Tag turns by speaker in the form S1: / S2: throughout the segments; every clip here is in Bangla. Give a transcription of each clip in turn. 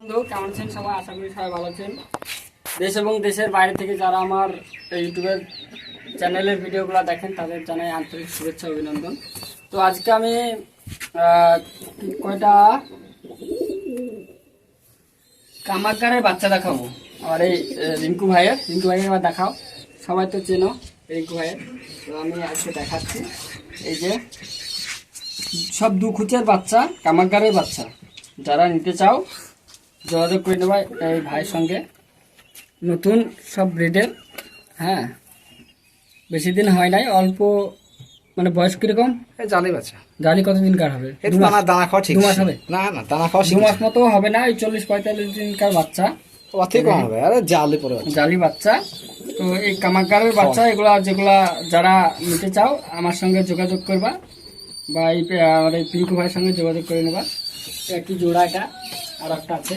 S1: বন্ধু সবাই? আশা করি সবাই ভালো দেশ এবং দেশের বাইরে থেকে যারা আমার ইউটিউবের চ্যানেলের ভিডিওগুলো দেখেন, তাদের জানাই আন্তরিক শুভেচ্ছা, অভিনন্দন। তো আজকে আমি কয়টা? কামাকারের বাচ্চা দেখাবো। আর এই রিঙ্কু ভাইয়ের। রিঙ্কু ভাইয়ের এবার দেখাও। সবাই তো চেনো রিঙ্কু ভাইয়ের। তো আমি আজকে দেখাচ্ছি। এই যে, সব দু খুঁচের বাচ্চা কামাকারের বাচ্চা। যারা নিতে চাও যোগাযোগ করে নেবা এই ভাইয়ের সঙ্গে। নতুন সব ব্রিডের হ্যাঁ? বেশি দিন হয় নাই অল্প মানে বয়স কীরকম?
S2: এই জানি বাচ্চা।
S1: জালি কতদিন কার হবে? মাস?
S2: দানা দানা খাওয়া ঠিক
S1: মাস হবে?
S2: না না দানা খাওয়া
S1: দু মাস মতো হবে না এই চল্লিশ পঁয়তাল্লিশ দিনকার বাচ্চা।
S2: ওর কম হবে। আরে জালি পরে
S1: জালি বাচ্চা। তো এই কামাকারের বাচ্চা এগুলা যেগুলা যারা নিতে চাও আমার সঙ্গে যোগাযোগ করবা বা এই আমার এই পিঙ্কু ভাইয়ের সঙ্গে যোগাযোগ করে নেবা। একই জোড়া এটা আর একটা আছে।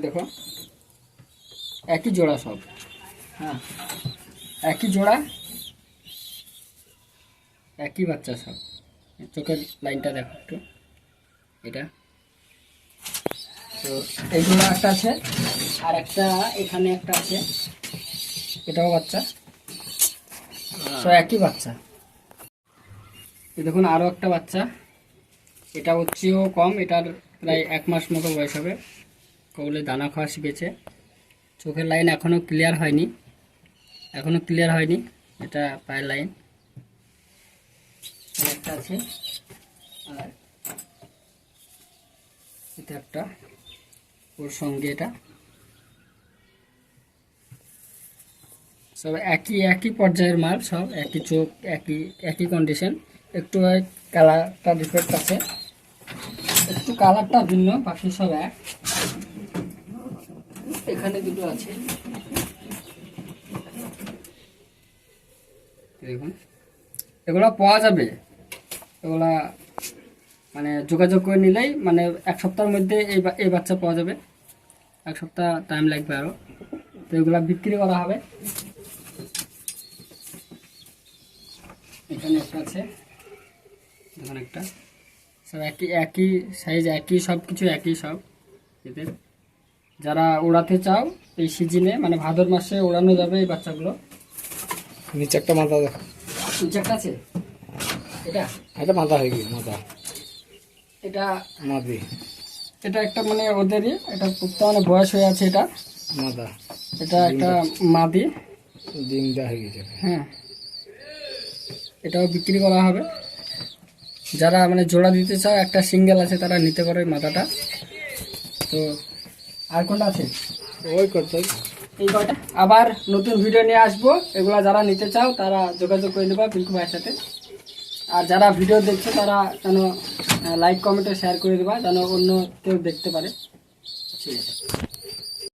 S1: দেখো। একই জোড়া সব। হ্যাঁ। একই জোড়া একই বাচ্চা সব। চোখের লাইনটা দেখো একটু। এটা। তো এইগুলো একটা আছে আর একটা এখানে একটা আছে। এটাও বাচ্চা। তো একই বাচ্চা। দেখুন আরও একটা বাচ্চা। এটা হচ্ছেও কম এটার প্রায় এক মাস মতো বয়স হবে। কবলে দানা খাওয়া শিখেছে। চোখের লাইন এখনও ক্লিয়ার হয়নি। এখনও ক্লিয়ার হয়নি। এটা পায়ের লাইন একটা আছে। আর এটা একটা ওর সঙ্গে এটা। সব একই একই পর্যায়ের মাল, সব একই চোখ, একই একই কন্ডিশন একটু কালারটা ডিফেক্ট আছে। একটু কালারটা ভিন্ন বাকি সব এক। এখানে দুটো আছে। দেখুন। এগুলো পাওয়া যাবে। এগুলা মানে যোগাযোগ করে নিলেই মানে এক সপ্তাহের মধ্যে এই এই বাচ্চা পাওয়া যাবে। এক সপ্তাহ টাইম লাগবে আরও তো এগুলা বিক্রি করা হবে। এখানে একটা আছে। এখানে একটা। সব একই একই সাইজ একই সব কিছু একই সব। এদের। যারা ওড়াতে চাও এই সিজনে মানে ভাদর মাসে ওড়ানো যাবে এই বাচ্চাগুলো।
S2: নিচে একটা মাথা দেখো।
S1: নিচে একটা আছে? এটা?
S2: এটা মাথা হয়ে গিয়ে মাথা।
S1: এটা?
S2: মাদি।
S1: এটা একটা মানে ওদেরই এটা বর্তমানে বয়স হয়ে আছে এটা।
S2: মাদা।
S1: এটা একটা মাদি।
S2: ডিম দেওয়া হয়ে গেছে।
S1: হ্যাঁ। এটাও বিক্রি করা হবে। যারা মানে জোড়া দিতে চাও একটা সিঙ্গেল আছে তারা নিতে পারে মাথাটা তো আর কোনটা আছে?
S2: ওই করতে
S1: এই কয়টা? আবার নতুন ভিডিও নিয়ে আসব। এগুলো যারা নিতে চাও তারা যোগাযোগ করে নেবা পিঙ্কু ভাইয়ের সাথে। আর যারা ভিডিও দেখছে তারা যেন লাইক কমেন্টে শেয়ার করে দেবা যেন অন্য কেউ দেখতে পারে। ঠিক আছে।